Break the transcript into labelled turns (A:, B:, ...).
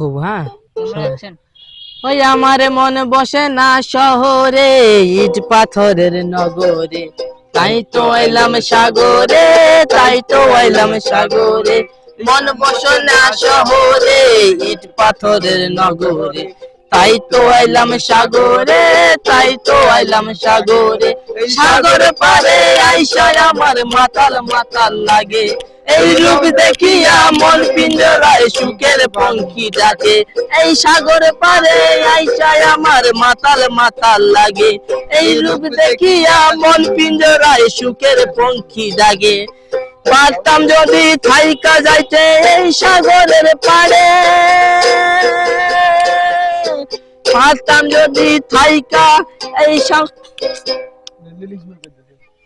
A: খুব হ্যাঁ ওই আমার মন বসে না শহরে, ইট পাথরের নগরে। তাই তো এলাম সাগরে, তাই তো এলাম সাগরে। মন বসে না শহরে, ইট পাথরের নগরে। তাই তো আইলাম সাগরে, তাই তো আইলাম সাগরে। সাগর পারে আইসায় আমার মাতাল মাতাল লাগে। এই রূপ দেখিয়া মন পিঞ্জরায় সুখের পঙ্খী ডাকে। এই সাগর পারে আইসায় আমার মাতাল মাতাল লাগে। এই রূপ দেখিয়া মন পিঞ্জরায় সুখের পঙ্খী ডাকে। পারতাম যদি থাইকা যাইতে এই সাগরের পাড়ে। পারতাম যদি থাইকা এই সব